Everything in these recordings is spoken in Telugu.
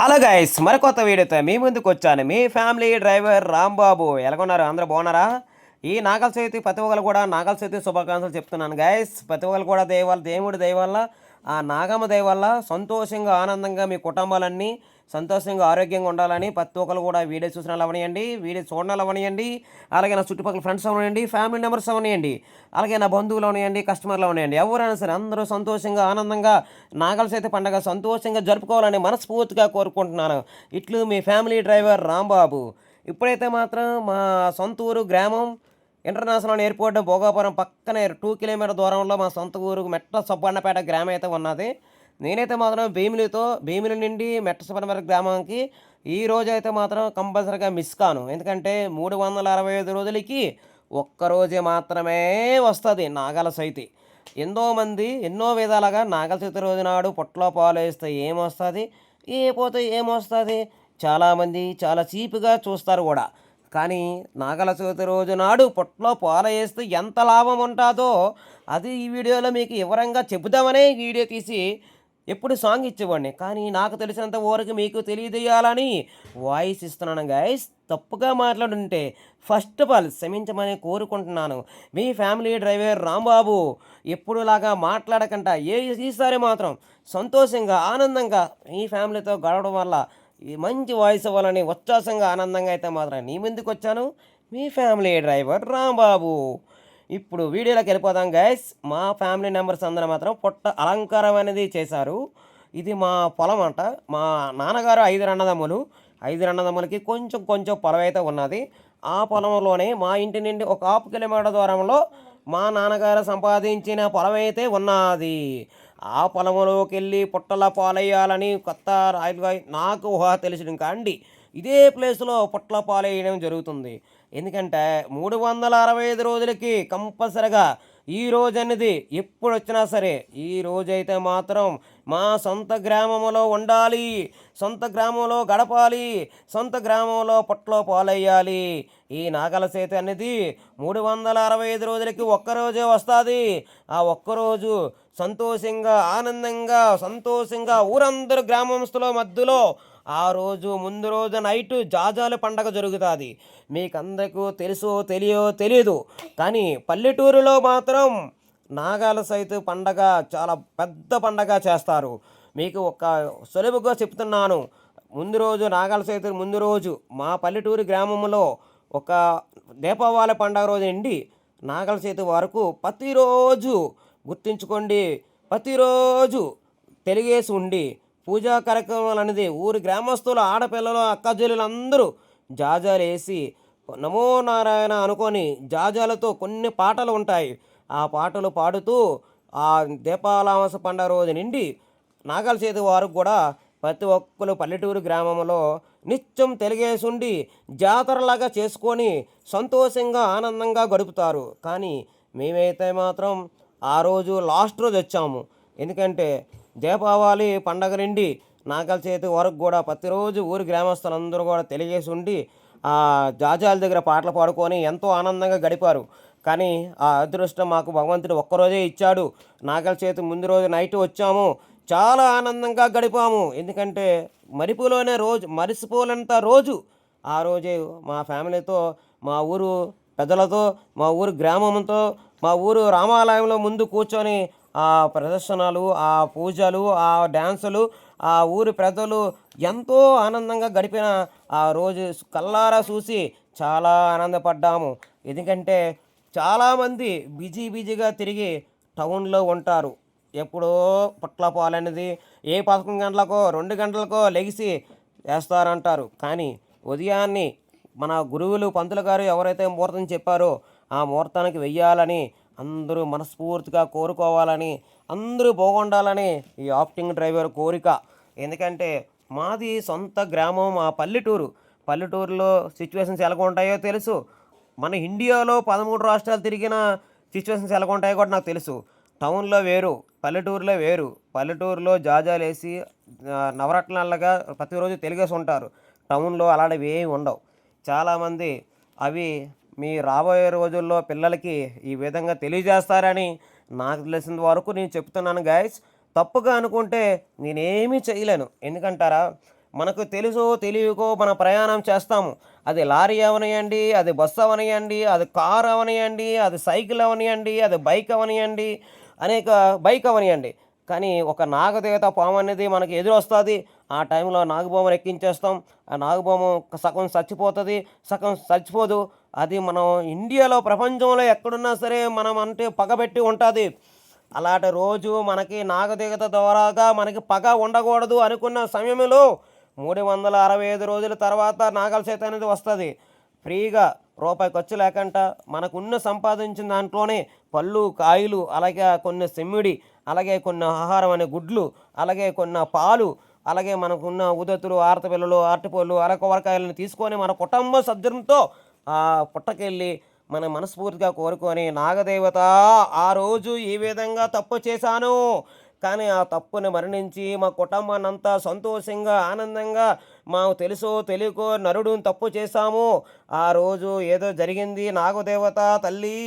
హలో గైస్ మరికొత్త వీడియోతో మీ ముందుకు వచ్చాను. మీ ఫ్యామిలీ డ్రైవర్ రాంబాబు. ఎలాగొన్నారు అందరూ బాగున్నారా? ఈ నాగల చవితి ప్రతి ఒక్కరు కూడా నాగల చవితి శుభాకాంక్షలు చెప్తున్నాను గైస్ ప్రతి ఒక్కరు కూడా దయవల్ల దేవుడి దయవల్ల ఆ నాగమ్మ దయవల్ల సంతోషంగా ఆనందంగా మీ కుటుంబాలన్నీ సంతోషంగా ఆరోగ్యంగా ఉండాలని ప్రతి ఒక్కరు కూడా వీడియో చూసిన అవనియండి వీడియో చూడడం అవనియండి అలాగే నా చుట్టుపక్కల ఫ్రెండ్స్ అవనియండి ఫ్యామిలీ మెంబర్స్ అవనియండి అలాగే నా బంధువులు అవనియండి కస్టమర్లు అవనియండి ఎవరైనా సరే అందరూ సంతోషంగా ఆనందంగా నాగల చేతి పండగ సంతోషంగా జరుపుకోవాలని మనస్ఫూర్తిగా కోరుకుంటున్నాను. ఇట్లు మీ ఫ్యామిలీ డ్రైవర్ రాంబాబు. ఇప్పుడైతే మాత్రం మా సొంత ఊరు గ్రామం ఇంటర్నేషనల్ ఎయిర్పోర్ట్ భోగాపురం పక్కనే టూ కిలోమీటర్ దూరంలో మా సొంత ఊరు మెట్ట సుబ్బన్నపేట గ్రామం అయితే ఉన్నది. నేనైతే మాత్రం భీమిలితో భీమిలి నుండి మెట్టసపరమర గ్రామానికి ఈ రోజు అయితే మాత్రం కంపల్సరీగా మిస్ కాను. ఎందుకంటే మూడు వందల అరవై ఐదు రోజులకి ఒక్కరోజే మాత్రమే వస్తుంది నాగల సైతి. ఎంతోమంది ఎన్నో విధాలుగా నాగల చవితి రోజు నాడు పొట్టలో పాలు వేస్తే ఏమొస్తుంది? ఏ పోతే ఏమొస్తుంది? చాలామంది చాలా చీప్గా చూస్తారు కూడా. కానీ నాగల చవితి రోజు నాడు పొట్టలో పాలు వేస్తే ఎంత లాభం ఉంటుందో అది ఈ వీడియోలో మీకు వివరంగా చెబుదామనే వీడియో తీసి ఎప్పుడు సాంగ్ ఇచ్చేవాడిని. కానీ నాకు తెలిసినంత వరకు మీకు తెలియజేయాలని వాయిస్ ఇస్తున్నాను గాయస్ తప్పుగా మాట్లాడుంటే ఫస్ట్ ఆఫ్ ఆల్ క్షమించమని కోరుకుంటున్నాను. మీ ఫ్యామిలీ డ్రైవర్ రాంబాబు ఎప్పుడులాగా మాట్లాడకుండా ఏ ఈసారి మాత్రం సంతోషంగా ఆనందంగా మీ ఫ్యామిలీతో గడవడం వల్ల ఈ మంచి వాయిస్ అవ్వాలని ఉత్సాహంగా ఆనందంగా అయితే మాత్రం నీ ముందుకు వచ్చాను? మీ ఫ్యామిలీ డ్రైవర్ రాంబాబు. ఇప్పుడు వీడియోలోకి వెళ్ళిపోదాం గైస్ మా ఫ్యామిలీ మెంబర్స్ అందరూ మాత్రం పొట్ట అలంకారం అనేది చేశారు. ఇది మా పొలం అంట. మా నాన్నగారు ఐదు అన్నదమ్ములు ఐదు అన్నదమ్ములకి కొంచెం కొంచెం పొలం అయితే ఉన్నది. ఆ పొలంలోనే మా ఇంటి నుండి ఒక హాఫ్ కిలోమీటర్ దూరంలో మా నాన్నగారు సంపాదించిన పొలం అయితే ఉన్నది. ఆ పొలంలోకి వెళ్ళి పుట్టల పాలేయాలని కొత్త రాయలుగా నాకు ఊహ తెలిసిన కాండి. ఇదే ప్లేస్లో పుట్ల పాలేయడం జరుగుతుంది. ఎందుకంటే మూడు వందల అరవై ఐదు రోజులకి కంపల్సరిగా ఈ రోజు అనేది ఎప్పుడు వచ్చినా సరే ఈ రోజైతే మాత్రం మా సొంత గ్రామంలో ఉండాలి సొంత గ్రామంలో గడపాలి సొంత గ్రామంలో పొట్టలో పాలయ్యాలి. ఈ నాగల సేత అనేది మూడు వందల అరవై ఐదు రోజులకి ఒక్కరోజే వస్తుంది. ఆ ఒక్కరోజు సంతోషంగా ఆనందంగా సంతోషంగా ఊరందరూ గ్రామస్తుల మధ్యలో ఆ రోజు ముందు రోజు నైట్ జాజాల పండగ జరుగుతుంది. మీకందరికీ తెలుసో తెలియో తెలియదు కానీ పల్లెటూరులో మాత్రం నాగాల సైతు పండగ చాలా పెద్ద పండగ చేస్తారు. మీకు ఒక సులభగా చెప్తున్నాను. ముందు రోజు నాగాల సైతు ముందు రోజు మా పల్లెటూరు గ్రామంలో ఒక దీపావళి పండగ రోజు ఎండి నాగల చేతి వరకు ప్రతిరోజు గుర్తుంచుకోండి. ప్రతిరోజు తెలిగేసి ఉండి పూజా కార్యక్రమాలు అనేది ఊరి గ్రామస్తులు ఆడపిల్లలు అక్కజల్లులు అందరూ జాజాలు వేసి నమో నారాయణ అనుకొని జాజాలతో కొన్ని పాటలు ఉంటాయి. ఆ పాటలు పాడుతూ ఆ దీపాలామస పండుగ రోజు నుండి నాగల చేతి వారు కూడా ప్రతి ఒక్కరు పల్లెటూరు గ్రామంలో నిత్యం తెలుగేసుండి జాతరలాగా చేసుకొని సంతోషంగా ఆనందంగా గడుపుతారు. కానీ మేమైతే మాత్రం ఆ రోజు లాస్ట్ రోజు వచ్చాము. ఎందుకంటే దీపావళి పండగ నుండి నాగల చేతి వరకు కూడా ప్రతిరోజు ఊరి గ్రామస్తులందరూ కూడా తెలియజేసి ఉండి ఆ జాజాల దగ్గర పాటలు పాడుకొని ఎంతో ఆనందంగా గడిపారు. కానీ ఆ అదృష్టం మాకు భగవంతుడు ఒక్కరోజే ఇచ్చాడు. నాగల చేతి ముందు రోజు నైట్ వచ్చాము. చాలా ఆనందంగా గడిపాము. ఎందుకంటే మరిపులోనే రోజు మరిసిపోలేంత రోజు ఆ రోజే మా ఫ్యామిలీతో మా ఊరు పెద్దలతో మా ఊరు గ్రామంతో మా ఊరు రామాలయంలో ముందు కూర్చొని ఆ ప్రదర్శనలు ఆ పూజలు ఆ డ్యాన్సులు ఆ ఊరి ప్రజలు ఎంతో ఆనందంగా గడిపిన ఆ రోజు కల్లారా చూసి చాలా ఆనందపడ్డాము. ఎందుకంటే చాలామంది బిజీ బిజీగా తిరిగి టౌన్లో ఉంటారు. ఎప్పుడో పుట్ల అనేది ఏ పదకొండు గంటలకో రెండు గంటలకో లెగిసి వేస్తారంటారు కానీ ఉదయాన్నే మన గురువులు పంతులు గారు ఎవరైతే ముహూర్తం చెప్పారో ఆ ముహూర్తానికి వెయ్యాలని అందరూ మనస్ఫూర్తిగా కోరుకోవాలని అందరూ బాగుండాలని ఈ ఆప్టింగ్ డ్రైవర్ కోరిక. ఎందుకంటే మాది సొంత గ్రామం మా పల్లెటూరు. పల్లెటూరులో సిచ్యువేషన్స్ ఎలా ఉంటాయో తెలుసు. మన ఇండియాలో పదమూడు రాష్ట్రాలు తిరిగిన సిచ్యువేషన్స్ ఎలా ఉంటాయో కూడా నాకు తెలుసు. టౌన్లో వేరు పల్లెటూరులో వేరు. పల్లెటూరులో జాజాలు వేసి నవరత్నాలుగా ప్రతిరోజు తెలిగేసి ఉంటారు. టౌన్లో అలాంటివి ఏమి ఉండవు. చాలామంది అవి మీ రాబోయే రోజుల్లో పిల్లలకి ఈ విధంగా తెలియజేస్తారని నాకు తెలిసిన వరకు నేను చెప్తున్నాను గాయస్ తప్పుగా అనుకుంటే నేనేమీ చేయలేను. ఎందుకంటారా? మనకు తెలుసో తెలియకో మన ప్రయాణం చేస్తాము. అది లారీ అవనియండి అది బస్సు అవనియండి అది కార్ అవనియండి అది సైకిల్ అవనియండి అది బైక్ అవనియండి అనేక బైక్ అవనియండి. కానీ ఒక నాగదేవత పాము అనేది మనకి ఎదురొస్తుంది. ఆ టైంలో నాగబొమ్మను ఎక్కించేస్తాం. ఆ నాగబొమ్మ సగం చచ్చిపోతుంది. సగం చచ్చిపోదు. అది మనం ఇండియాలో ప్రపంచంలో ఎక్కడున్నా సరే మనం అంటే పగబెట్టి ఉంటుంది. అలాంటి రోజు మనకి నాగదేవత ద్వారాగా మనకి పగ ఉండకూడదు అనుకున్న సమయంలో మూడు వందల అరవై ఐదు రోజుల తర్వాత నాగల చేత అనేది వస్తుంది. ఫ్రీగా రూపాయి ఖర్చు లేకుండా మనకున్న సంపాదించిన దాంట్లోనే పళ్ళు కాయలు అలాగే కొన్ని సెమ్మిడి అలాగే కొన్ని ఆహారం అనే గుడ్లు అలాగే కొన్ని పాలు అలాగే మనకున్న ఉదతులు ఆరతపిల్లలు ఆర్టిపళ్ళు అరకొవరకాయలను తీసుకొని మన కుటుంబ సభ్యులతో ఆ పుట్టకెళ్ళి మన మనస్ఫూర్తిగా కోరుకొని నాగదేవత ఆ రోజు ఈ విధంగా తప్పు చేశాను. కానీ ఆ తప్పుని మరణించి మా కుటుంబాన్ని అంతా సంతోషంగా ఆనందంగా మాకు తెలుసో తెలియకో నరుడు తప్పు చేశాము. ఆ రోజు ఏదో జరిగింది. నాగదేవత తల్లి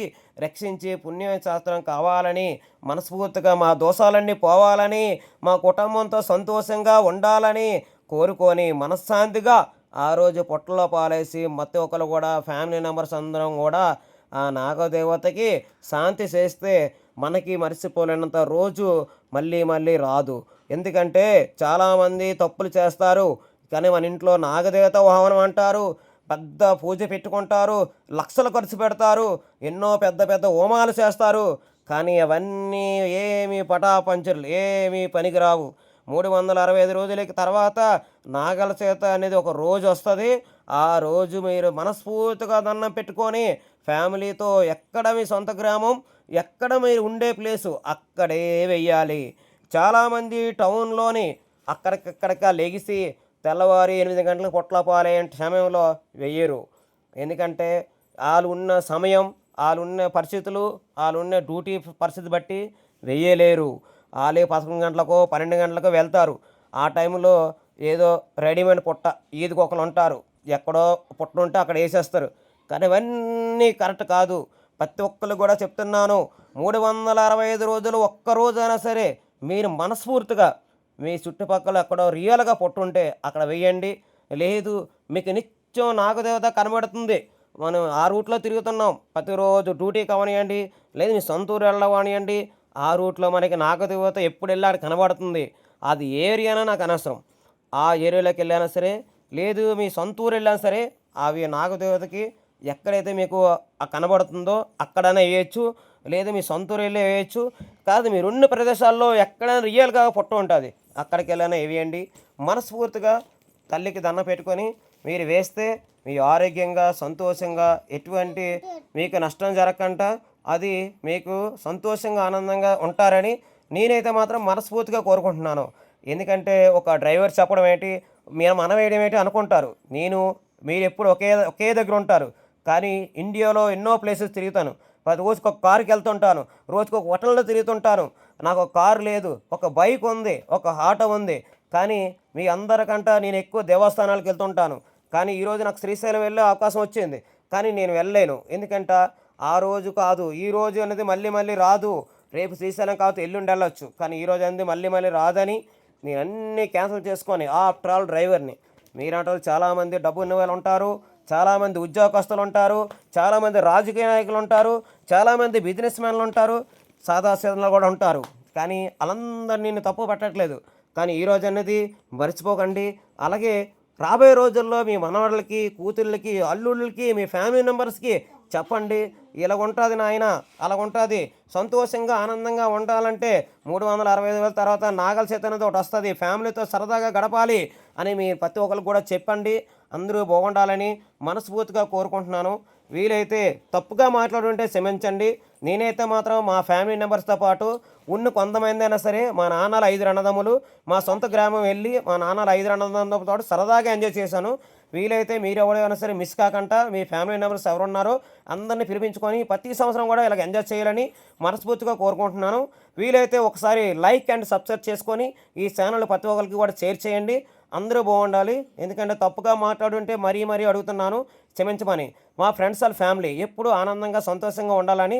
రక్షించి పుణ్యశాస్త్రం కావాలని మనస్ఫూర్తిగా మా దోషాలన్నీ పోవాలని మా కుటుంబంతో సంతోషంగా ఉండాలని కోరుకొని మనశ్శాంతిగా ఆ రోజు పొట్టలో పాలేసి మత్తి ఒకరు కూడా ఫ్యామిలీ మెంబర్స్ అందరం కూడా ఆ నాగదేవతకి శాంతి చేస్తే మనకి మర్చిపోలేనంత రోజు మళ్ళీ మళ్ళీ రాదు. ఎందుకంటే చాలామంది తప్పులు చేస్తారు కానీ మన ఇంట్లో నాగదేవత వాహనం అంటారు పెద్ద పూజ పెట్టుకుంటారు లక్షలు ఖర్చు పెడతారు ఎన్నో పెద్ద పెద్ద హోమాలు చేస్తారు. కానీ అవన్నీ ఏమీ పటాపంచర్లు ఏమీ పనికిరావు. మూడు వందల అరవై ఐదు రోజులకి తర్వాత నాగల చేత అనేది ఒక రోజు వస్తుంది. ఆ రోజు మీరు మనస్ఫూర్తిగా దండం పెట్టుకొని ఫ్యామిలీతో ఎక్కడ మీ సొంత గ్రామం ఎక్కడ మీరు ఉండే ప్లేసు అక్కడే వెయ్యాలి. చాలామంది టౌన్లోని అక్కడికక్కడిక లెగిసి తెల్లవారి ఎనిమిది గంటలకు పొట్లపాలే సమయంలో వెయ్యరు. ఎందుకంటే వాళ్ళు ఉన్న సమయం వాళ్ళు ఉన్న పరిస్థితులు వాళ్ళు ఉన్న డ్యూటీ పరిస్థితి బట్టి వెయ్యలేరు. వాళ్ళే పదకొండు గంటలకు పన్నెండు గంటలకు వెళ్తారు. ఆ టైంలో ఏదో రెడీమేడ్ పుట్ట ఈదికి ఒకరు ఉంటారు. ఎక్కడో పుట్ట ఉంటే అక్కడ వేసేస్తారు. కానీ ఇవన్నీ కరెక్ట్ కాదు. ప్రతి ఒక్కరు కూడా చెప్తున్నాను మూడు వందల అరవై ఐదు రోజులు ఒక్క రోజైనా సరే మీరు మనస్ఫూర్తిగా మీ చుట్టుపక్కల ఎక్కడో రియల్గా పొట్టుంటే అక్కడ వేయండి లేదు మీకు నిత్యం నాగదేవత కనబడుతుంది. మనం ఆ రూట్లో తిరుగుతున్నాం. ప్రతిరోజు డ్యూటీ కావనియండి. లేదు మీ సొంతూరు వెళ్ళవనియండి ఆ రూట్లో మనకి నాగదేవత ఎప్పుడు వెళ్ళాడు కనబడుతుంది. అది ఏ ఏరియానా నాకు అనవసరం. ఆ ఏరియాలోకి వెళ్ళినా సరే లేదు మీ సొంత ఊరు వెళ్ళినా సరే అవి నాగదేవతకి ఎక్కడైతే మీకు కనబడుతుందో అక్కడనే వేయచ్చు. లేదు మీ సొంత ఊరు వెళ్ళి వేయచ్చు. కాదు మీరు ఉన్న ప్రదేశాల్లో ఎక్కడైనా రియల్గా పుట్ట ఉంటుంది. అక్కడికి వెళ్ళినా వేయండి మనస్ఫూర్తిగా తల్లికి దండ పెట్టుకొని మీరు వేస్తే మీ ఆరోగ్యంగా సంతోషంగా ఎటువంటి మీకు నష్టం జరగకుండా అది మీకు సంతోషంగా ఆనందంగా ఉంటారని నేనైతే మాత్రం మనస్ఫూర్తిగా కోరుకుంటున్నాను. ఎందుకంటే ఒక డ్రైవర్ చెప్పడం ఏంటి? మీరు మనం వేయడం ఏంటి అనుకుంటారు. నేను మీరు ఎప్పుడు ఒకే ఒకే దగ్గర ఉంటారు. కానీ ఇండియాలో ఎన్నో ప్లేసెస్ తిరుగుతాను. ప్రతి రోజుకి ఒక కారుకి వెళ్తుంటాను. రోజుకి ఒక హోటల్లో తిరుగుతుంటాను. నాకు ఒక కారు లేదు ఒక బైక్ ఉంది ఒక ఆటో ఉంది. కానీ మీ అందరికంటే నేను ఎక్కువ దేవస్థానాలకు వెళ్తుంటాను. కానీ ఈరోజు నాకు శ్రీశైలం వెళ్ళే అవకాశం వచ్చింది. కానీ నేను వెళ్ళలేను. ఎందుకంటే ఆ రోజు కాదు ఈ రోజు అనేది మళ్ళీ మళ్ళీ రాదు. రేపు శ్రీశైలం కాబట్టి ఎల్లుండి వెళ్ళొచ్చు. కానీ ఈ రోజు అనేది మళ్ళీ మళ్ళీ రాదని నేను అన్నీ క్యాన్సిల్ చేసుకొని ఆఫ్టర్ ఆల్ డ్రైవర్ని. మీరంటారు చాలామంది డబ్బు ఉన్న వాళ్ళు ఉంటారు. చాలామంది ఉద్యోగస్తులు ఉంటారు చాలామంది రాజకీయ నాయకులు ఉంటారు చాలామంది బిజినెస్ మ్యాన్లు ఉంటారు సాదాసీదలు కూడా ఉంటారు. కానీ వాళ్ళందరూ నేను తప్పు పట్టట్లేదు. కానీ ఈ రోజు అనేది మర్చిపోకండి. అలాగే రాబోయే రోజుల్లో మీ మనవళ్ళకి కూతుళ్ళకి అల్లుళ్ళకి మీ ఫ్యామిలీ మెంబర్స్కి చెప్పండి. ఇలా ఉంటుంది నాయన అలా ఉంటుంది సంతోషంగా ఆనందంగా ఉండాలంటే మూడు వందల అరవై ఐదు వేల తర్వాత నాగల చేత అనేది ఒకటి వస్తుంది. ఫ్యామిలీతో సరదాగా గడపాలి. అని మీ ప్రతి ఒక్కరికి కూడా చెప్పండి. అందరూ బాగుండాలని మనస్ఫూర్తిగా కోరుకుంటున్నాను. వీలైతే తప్పుగా మాట్లాడుంటే క్షమించండి. నేనైతే మాత్రం మా ఫ్యామిలీ మెంబర్స్తో పాటు ఉన్న కొంతమంది అయినా సరే మా నాన్నల ఐదు అన్నదమ్ములు మా సొంత గ్రామం వెళ్ళి మా నాన్నల ఐదు అన్నదమ్ములతో పాటు సరదాగా ఎంజాయ్ చేశాను. వీలైతే మీరు ఎవరైనా సరే మిస్ కాకుండా మీ ఫ్యామిలీ మెంబర్స్ ఎవరున్నారో అందరినీ పిలిపించుకొని ప్రతి సంవత్సరం కూడా ఇలాగ ఎంజాయ్ చేయాలని మనస్ఫూర్తిగా కోరుకుంటున్నాను. వీలైతే ఒకసారి లైక్ అండ్ సబ్స్క్రైబ్ చేసుకొని ఈ ఛానల్ ప్రతి ఒక్కరికి కూడా షేర్ చేయండి. అందరూ బాగుండాలి. ఎందుకంటే తప్పుగా మాట్లాడుంటే మరీ మరీ అడుగుతున్నాను. క్షమించమని. మా ఫ్రెండ్స్ వాళ్ళ ఫ్యామిలీ ఎప్పుడూ ఆనందంగా సంతోషంగా ఉండాలని